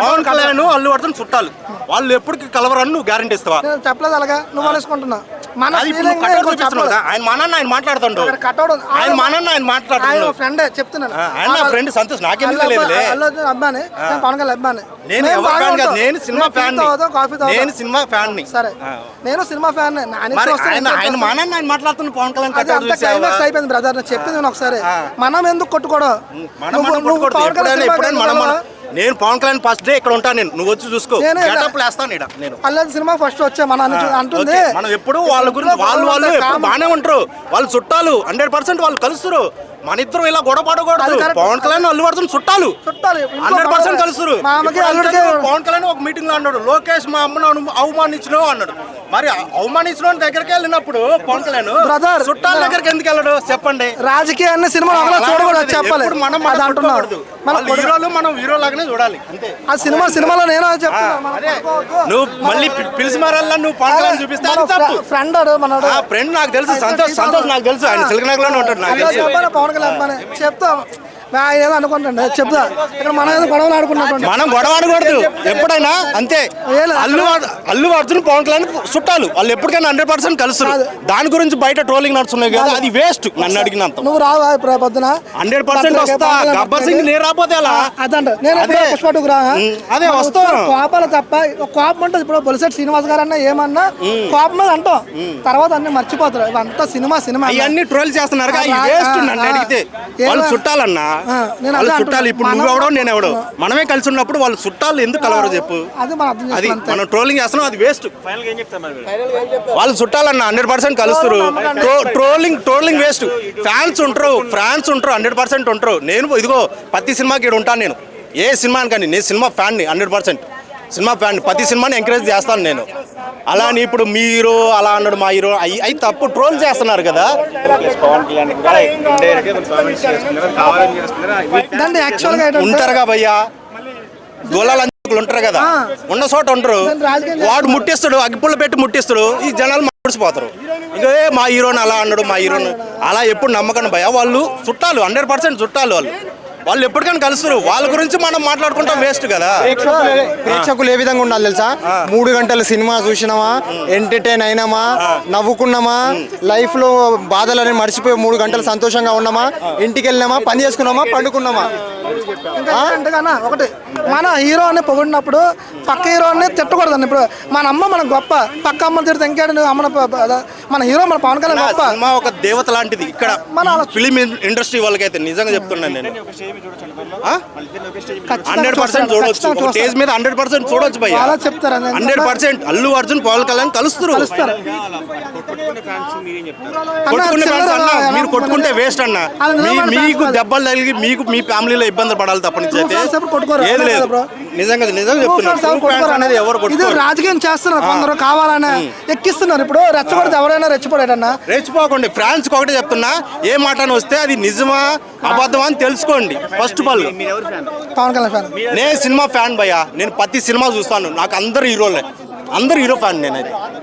పవన్ కళ్యాణ్ అల్లు అర్జున్ చుట్టాలు. వాళ్ళు ఎప్పటికి కలవరని నువ్వు గ్యారంటీ ఇస్తావా? చెప్పలేదు అలాగా నువ్వు అనేసుకుంటున్నా మన కట్అవుట్ చూపిస్తున్నావు కదా, ఆయన మానన్న ఆయన మాట్లాడుతుండు. ఆయన మానన్న ఆయన ఆయన మాట్లాడుతుండు ఫ్రెండే చెప్తున్నాను. ఆయన నా friend సంతోష్, అల్లు అర్జున్ అబ్బాని నేను పవన్ కళ్యాణ్ అబ్బాని. నేను ఎవరు ఫ్యాన్ కాదు. నేను సినిమా ఫ్యాన్. నేను సినిమా ఫ్యాన్ని సరే నేను సినిమా ఫ్యాన్ ఆయన ఆయన మానన్న ఆయన మాట్లాడుతున్న పవన్ కళ్యాణ్ చూసావా? క్లైమాక్స్ అయిపోయింది బ్రదర్ నేను చెప్పింది ఒకసారి. మనం ఎందుకు కొట్టుకోవడం? మనం కళ్యాణ్ ఎప్పుడైనా మనం? నేను పవన్ కళ్యాణ్ ఫస్ట్ డే ఇక్కడ ఉంటాను నేను. నువ్వు వచ్చి చూసుకో. నేను నేను. అల్లు అర్జున్ సినిమా ఫస్ట్ వచ్చా? మన అని చూ- అంటుంది. మనం ఎప్పుడు వాళ్ళ గురించి వాళ్ళు వాళ్ళు ఎప్పుడు బాగానే ఉంటారు. వాళ్ళు చుట్టాలు హండ్రెడ్ పర్సెంట్ వాళ్ళు కలుస్తారు. మన ఇద్దరం ఇలా గొడవ పడకూడదు. అది. పవన్ కళ్యాణ్ అల్లు అర్జున్ చుట్టాలు. చుట్టాలు ఇంట్లో హండ్రెడ్ పర్సెంట్. కలుస్తారు. మా అమ్మకి ఇప్పుడు అల్లుడికి అంతే పవన్ కళ్యాణ్ ఒక మీటింగ్లో అన్నాడు లోకేష్ మా అమ్మను అను- అవమానించినావు అన్నాడు. మరి అవమానించిన దగ్గరికి వెళ్ళినప్పుడు పవన్ కళ్యాణ్ Brother, చుట్టాల దగ్గరికి ఎందుకు వెళ్ళడు? చెప్పండి. రాజకీయాన్ని సినిమా ఒకలా అలా చూడకూడదు. చెప్పాలి మనం అది మనం అంటున్నారు. మన హీరోలు మనం హీరో లాగానే చూడాలి అంతే. ఆ సినిమా సినిమాలో నేను కొట్టుకోవద్దు. నువ్వు మళ్ళీ పిలిచి మారల్లా నువ్వు పవన్ కళ్యాణ్ చూపిస్తే ఫ్రెండ్ మనడు. ఆ ఫ్రెండ్ నాకు తెలుసు. సంతోష్ సంతోష్ నాకు తెలుసు. ఆయన సిల్కనగర్లోనే ఉంటాడు నాకు పవన్ కళ్యాణ్ చెప్తా. నా ఏదో అనుకుంటాండి. చెప్తా. ఇక్కడ మనం ఏదో గొడవలు ఆడుకున్నట్టు మనం గొడవ ఆడకూడదు. ఎప్పుడైనా అంతే. అల్లు అల్లు అర్జున్ పవన్ కళ్యాణ్ చుట్టాలు. వాళ్ళు ఎప్పటికైనా హండ్రెడ్ పర్సెంట్ కలుస్తారు. దాని గురించి బయట ట్రోలింగ్ నడుస్తున్నాయి కదా అది వేస్ట్ నన్ను అడిగినంత. నువ్వు రావా పొద్దున? హండ్రెడ్ పర్సెంట్ వస్తా. గబ్బర్ సింగ్ నేను రాకపోతే అలా అదంట. నేను అదే. పుష్ప టూకు రా ఉమ్, అదే మన వస్తాం. ఉత్తర కోపాలు తప్ప కోపం ఉంటుంది ఇప్పుడు బొలిసెట్ శ్రీనివాస్ గారు అన్న ఏమన్నా కోపం మీద అంటాం. తర్వాత అన్ని మర్చిపోతారు. ఇవంతా సినిమా సినిమా. అవన్నీ ట్రోల్ చేస్తున్నారు. వాళ్ళు చుట్టాలన్నా వాళ్ళు చుట్టాలు ఇప్పుడు. నువ్వు ఎవడో నేను ఎవడో. మనమే కలిసి ఉన్నప్పుడు వాళ్ళు చుట్టాలు ఎందుకు కలవరు చెప్పు? అది మనం ట్రోలింగ్ చేస్తున్నాం అది వేస్ట్ వాళ్ళు? చుట్టాలన్న హండ్రెడ్ పర్సెంట్ కలుస్తారు. Tro- trolling trolling waste fans ఉంటారు ఫ్యాన్స్ ఉంటారు హండ్రెడ్ పర్సెంట్ ఉంటారు. నేను ఇదిగో ప్రతి సినిమాకి ఇక్కడ ఉంటాను నేను. ఏ సినిమా కానీ నేను సినిమా ఫ్యాన్ని హండ్రెడ్ పర్సెంట్ సినిమా ఫ్యాన్ ప్రతి సినిమాని ఎంకరేజ్ చేస్తాను నేను. అలా అని ఇప్పుడు మీ హీరో అలా అన్నాడు మా హీరో. అవి అవి తప్పు ట్రోల్ చేస్తున్నారు కదా. ఏంటంటే ఉంటారుగా భయ్యా. గోళాలు ఉంటారు కదా. ఉన్న చోట ఉంటారు వాడు ముట్టిస్తాడు అగ్గిపుల్ల పెట్టి ముట్టిస్తాడు ఈ జనాలు మడిసిపోతారు ఇంకా మా హీరోని అలా అన్నాడు మా హీరోని. అలా ఎప్పుడు నమ్మకండి భయ వాళ్ళు చుట్టాలు హండ్రెడ్ పర్సెంట్ చుట్టాలు వాళ్ళు. వాళ్ళు ఎప్పటికైనా కలుస్తారు. వాళ్ళ గురించి మనం మాట్లాడుకుంటాం వేస్ట్ కదా. ప్రేక్షకులు ప్రేక్షకులు ఏ విధంగా ఉండాలి తెలుసా? మూడు గంటల సినిమా చూసినామా? ఎంటర్టైన్ అయినామా? నవ్వుకున్నామా? లైఫ్లో బాధలని మర్చిపోయి మూడు గంటలు సంతోషంగా ఉన్నామా? ఇంటికి వెళ్ళినామా పని చేసుకున్నామా? పండుకున్నామా? కన్నా ఒకటి మన హీరోని పొగిడినప్పుడు పక్క హీరోని తిట్టకూడదండి. ఇప్పుడు మన అమ్మ మన గొప్ప. పక్క అమ్మ తిడితే ఇంకేంటి? నువ్వు అమ్మని మన హీరో మన పవన్ కళ్యాణ్ గొప్ప. సినిమా ఒక దేవత లాంటిది. ఇక్కడ మన ఫిలిం ఇండస్ట్రీ వాళ్ళకైతే నిజంగా చెప్తున్నాను నేను. హండ్రెడ్ పర్సెంట్ చూడొచ్చు. ఒక స్టేజ్ మీద హండ్రెడ్ పర్సెంట్ చూడొచ్చు భయ్య. చాలా చెప్తారు. హండ్రెడ్ పర్సెంట్ అల్లు అర్జున్ పవన్ కళ్యాణ్ కలుస్తారు. కలుస్తారు. కొట్టుకునే ఫ్యాన్స్ అన్న మీరు కొట్టుకుంటే వేస్ట్ అన్న. మీకు. దెబ్బలు తగిలి మీకు మీ ఫ్యామిలీలో ఇబ్బందులు పడాలి తప్ప నుంచి ఏది లేదు. నిజంగా నిజంగా True చెప్తున్నా. fans ఎవరు True fans కొట్టుకోరు? అనేది ఎవరు ఇది రాజకీయం చేస్తున్నారు కొందరు కావాలనే ఎక్కిస్తున్నారు ఇప్పుడు. రెచ్చగొడితే ఎవరైనా రెచ్చిపోయాడన్నా? రెచ్చిపోకండి. ఫ్రాన్స్ ఒకటే చెప్తున్నా. ఏ మాట అని వస్తే అది నిజమా? అబద్ధమా అని తెలుసుకోండి. First of all Pawan Kalyan fan. నేను సినిమా ఫ్యాన్ భయ్యా. నేను ప్రతి సినిమా చూస్తాను. నాకు అందరు హీరోలే. అందరు హీరో ఫ్యాన్ నేనైతే.